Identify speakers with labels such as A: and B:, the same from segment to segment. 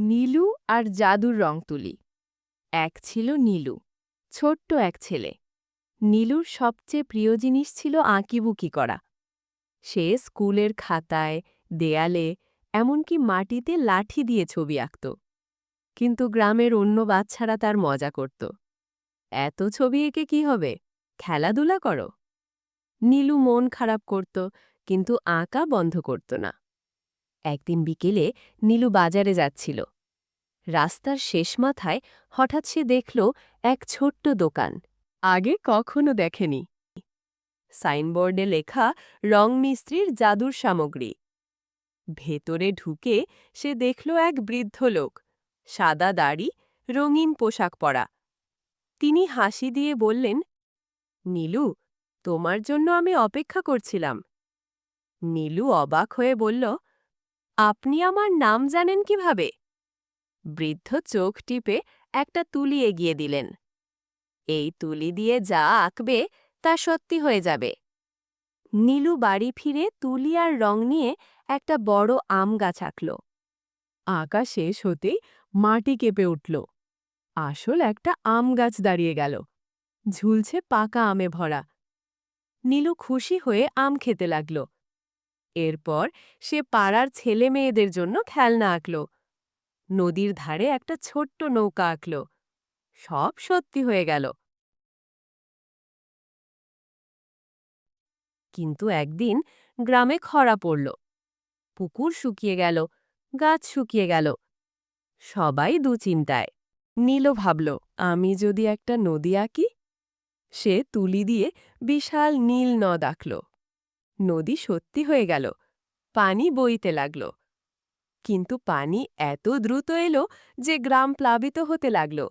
A: নীলু আর জাদুর রং তুলি। এক ছিল নীলু, ছোট্ট এক ছেলে। নীলুর সবচেয়ে প্রিয় জিনিস ছিল আঁকিবুকি করা। সে স্কুলের খাতায়, দেয়ালে, এমনকি মাটিতে লাঠি দিয়ে ছবি আঁকত। কিন্তু গ্রামের অন্য বাচ্চারা তার মজা করত। এত ছবি এঁকে কি হবে? খেলাধুলা করো? নীলু মন খারাপ করত, কিন্তু আঁকা বন্ধ করত না। একদিন বিকেলে নীলু বাজারে যাচ্ছিল। রাস্তার শেষ মাথায় হঠাৎ সে দেখল এক ছোট্ট দোকান, আগে কখনো দেখেনি। সাইনবোর্ডে লেখা, রং মিস্ত্রির জাদুর সামগ্রী। ভেতরে ঢুকে সে দেখল এক বৃদ্ধ লোক, সাদা দাড়ি, রঙিন পোশাক পরা। তিনি হাসি দিয়ে বললেন, নীলু, তোমার জন্য আমি অপেক্ষা করছিলাম। নীলু অবাক হয়ে বলল আপনি আমার নাম জানেন কীভাবে? বৃদ্ধ চোখ টিপে একটা তুলি এগিয়ে দিলেন। এই তুলি দিয়ে যা আঁকবে তা সত্যি হয়ে যাবে। নীলু বাড়ি ফিরে তুলি আর রং নিয়ে একটা বড় আম গাছ আঁকল। আঁকা শেষ হতেই মাটি কেঁপে উঠল। আসল একটা আম গাছ দাঁড়িয়ে গেল। ঝুলছে পাকা আমে ভরা। নীলু খুশি হয়ে আম খেতে লাগল। এরপর সে পাড়ার ছেলে মেয়েদের জন্য খেলনা আঁকল। নদীর ধারে একটা ছোট্ট নৌকা আঁকল। সব সত্যি হয়ে গেল। কিন্তু একদিন গ্রামে খরা পড়ল। পুকুর শুকিয়ে গেল, গাছ শুকিয়ে গেল। সবাই দুচিন্তায় নীল ভাবল, আমি যদি একটা নদী আঁকি? সে তুলি দিয়ে বিশাল নীল নদ আঁকল। নদী সত্যি হয়ে গেল। পানি বইতে লাগল। কিন্তু পানি এত দ্রুত এলো যে গ্রাম প্লাবিত হতে লাগল।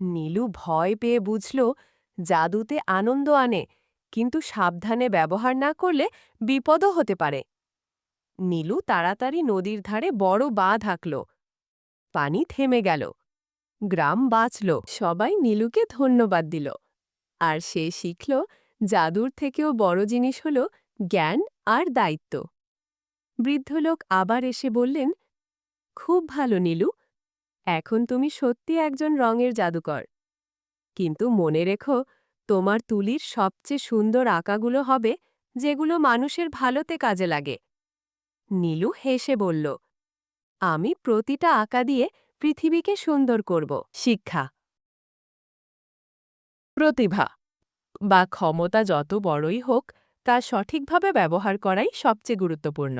A: নীলু ভয় পেয়ে বুঝল, জাদুতে আনন্দ আনে, কিন্তু সাবধানে ব্যবহার না করলে বিপদও হতে পারে। নীলু তাড়াতাড়ি নদীর ধারে বড় বাঁধ আঁকল। পানি থেমে গেল। গ্রাম বাঁচল। সবাই নীলুকে ধন্যবাদ দিল। আর সে শিখল, জাদুর থেকেও বড় জিনিস হল জ্ঞান আর দায়িত্ব। বৃদ্ধলোক আবার এসে বললেন, খুব ভালো নীলু, এখন তুমি সত্যি একজন রঙের জাদুকর। কিন্তু মনে রেখো, তোমার তুলির সবচেয়ে সুন্দর আঁকাগুলো হবে যেগুলো মানুষের ভালোতে কাজে লাগে। নীলু হেসে বলল, আমি প্রতিটা আঁকা দিয়ে পৃথিবীকে সুন্দর করব। শিক্ষা, প্রতিভা বা ক্ষমতা যত বড়ই হোক তা সঠিকভাবে ব্যবহার করাই সবচেয়ে গুরুত্বপূর্ণ।